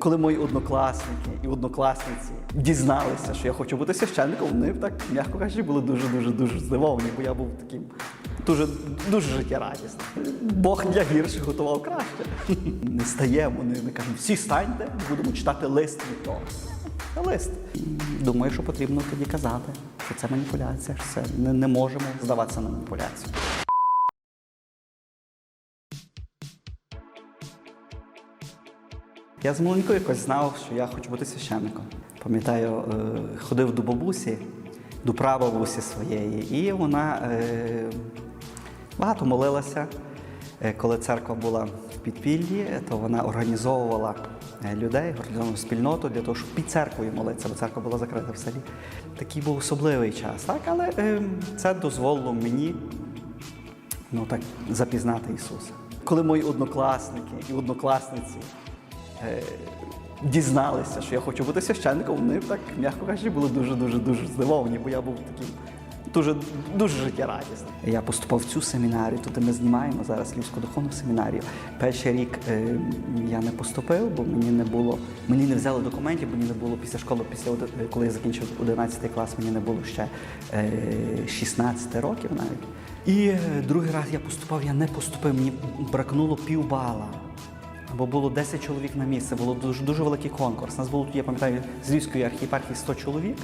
Коли мої однокласники і однокласниці дізналися, що я хочу бути священником, вони так, м'яко кажучи, були дуже дуже здивовані, бо я був таким дуже дуже життєрадісним. Бог для гірших готував краще. Не стаємо, не, не кажемо, всі станьте, будемо читати лист від того. Лист. Думаю, що потрібно тоді казати, що це маніпуляція, що це не, не можемо здаватися на маніпуляцію. Я з маленьку якось знав, що я хочу бути священником. Пам'ятаю, е, ходив до бабусі, до прабабусі своєї, і вона е, багато молилася. Е, Коли церква була в підпіллі, то вона організовувала людей, організовувала спільноту для того, щоб під церквою молитися, бо церква була закрита в селі. Такий був особливий час, так? але це дозволило мені ну, так, запізнати Ісуса. Коли мої однокласники і однокласниці дізналися, що я хочу бути священником, вони так, м'яко кажучи, були дуже дуже здивовані, бо я був таким дуже дуже життєрадісним. Я поступав в цю семінарію, тут ми знімаємо зараз Львівську духовну семінарію. Перший рік е, я не поступив, бо мені не було, мені не взяли документів, мені не було після школи, після коли я закінчив 11 клас, мені не було ще е, 16 років навіть. І е, другий раз я поступав, я не поступив, мені бракнуло півбала. Бо було 10 чоловік на місце, було дуже дуже великий конкурс. Нас було, я пам'ятаю, з Львівської архієпархії 100 чоловік,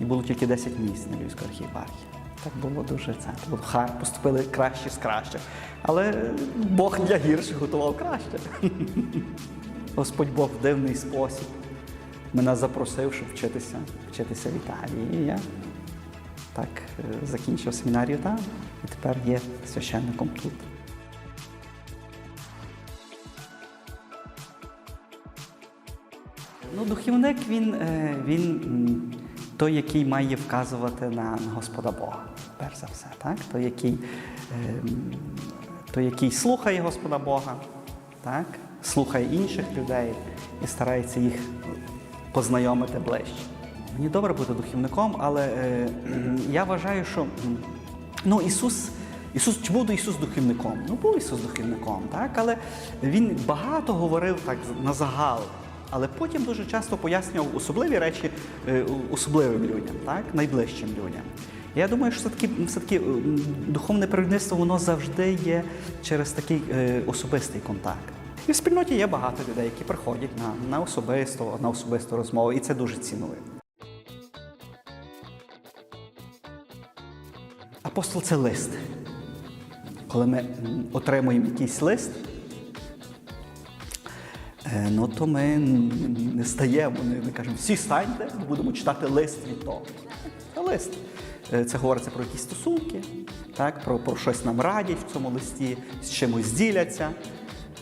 і було тільки 10 місць на Львівської архієпархії. Так було дуже це. Було хай поступили кращі з кращих. Але Бог для гірших готував краще. Господь Бог в дивний спосіб мене запросив, щоб вчитися, вчитися в Італії. І я так е, закінчив семінарію там і тепер є священником тут. Ну, духівник він, е, він той, який має вказувати на, Господа Бога, перш за все, так? Той, який, е, той, який слухає Господа Бога, так? слухає інших людей і старається їх познайомити ближче. Мені добре бути духівником, але е, я вважаю, що ну, Ісус. Ісус, чи був Ісус духівником? Ну, був Ісус духівником, так? але Він багато говорив так на загал. Але потім дуже часто пояснював особливі речі е, особливим людям, так? найближчим людям. Я думаю, що все-таки, все-таки духовне провідництво воно завжди є через такий е, особистий контакт. І в спільноті є багато людей, які приходять на, на особисту, на особисту розмову, і це дуже ціную. Апостол це лист. Коли ми отримуємо якийсь лист, Ну, то ми не стаємо, не кажемо, всі станьте, будемо читати лист від того. Це лист. Е, Це говориться про якісь стосунки, так, про, про щось нам радять в цьому листі, з чимось діляться.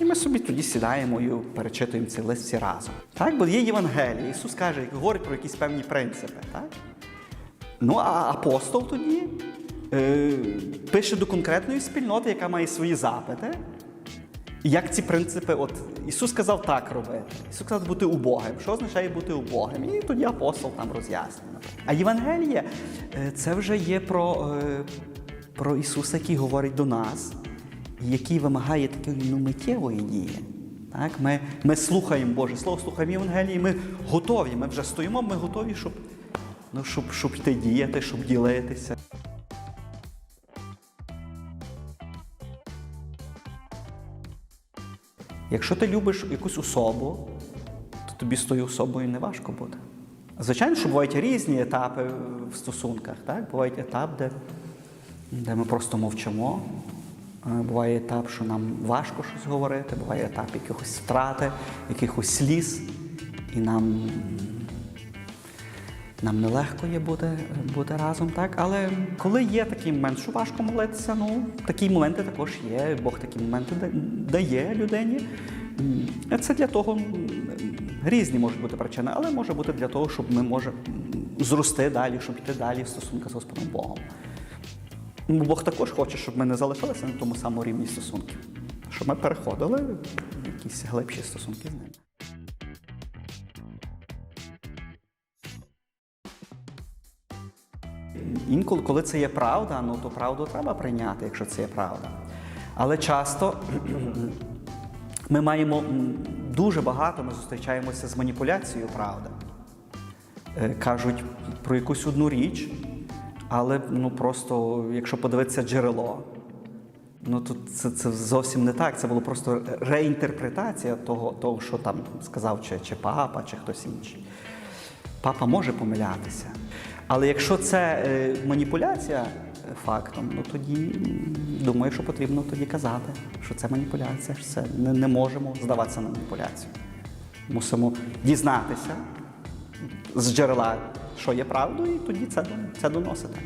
І ми собі тоді сідаємо і перечитуємо цей лист всі разом. Так, бо є Євангеліє. Ісус каже, говорить про якісь певні принципи. Так? Ну, а апостол тоді е, пише до конкретної спільноти, яка має свої запити. Як ці принципи, от Ісус сказав так робити. Ісус сказав бути убогим. Що означає бути убогим? І тоді апостол там роз'яснює. А Євангеліє е, це вже є про, е, про Ісуса, який говорить до нас, який вимагає такої ну, миттєвої дії. Так? Ми, ми слухаємо Боже Слово, слухаємо Євангелії, ми готові, ми вже стоїмо, ми готові, щоб, ну, щоб, щоб йти діяти, щоб ділитися. Якщо ти любиш якусь особу, то тобі з тою особою не важко буде. Звичайно, що бувають різні етапи в стосунках. Так? Буває етап, де, де ми просто мовчимо. Е, Буває етап, що нам важко щось говорити, буває етап якихось втрати, якихось сліз, і нам, нам нелегко є бути, бути разом. Так? Але коли є такий момент, що важко молитися, ну такі моменти також є. Бог такі моменти дає людині. Це для того різні можуть бути причини, але може бути для того, щоб ми можемо зрости далі, щоб йти далі в стосунках з Господом Богом. Бог також хоче, щоб ми не залишалися на тому самому рівні стосунків, щоб ми переходили в якісь глибші стосунки з ним. Інколи, коли це є правда, ну то правду треба прийняти, якщо це є правда. Але часто ми маємо дуже багато ми зустрічаємося з маніпуляцією правди. Е, Кажуть про якусь одну річ, але ну просто, якщо подивитися джерело, ну то це, це зовсім не так. Це було просто реінтерпретація того, того що там сказав чи, чи папа, чи хтось інший. Папа може помилятися. Але якщо це е, маніпуляція е, фактом, ну тоді думаю, що потрібно тоді казати, що це маніпуляція, що це не, не можемо здаватися на маніпуляцію. Мусимо дізнатися з джерела, що є правдою, і тоді це, це доносити.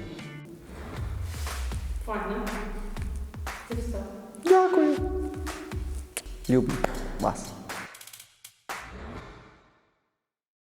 Файно. Це все. Дякую. Люблю вас.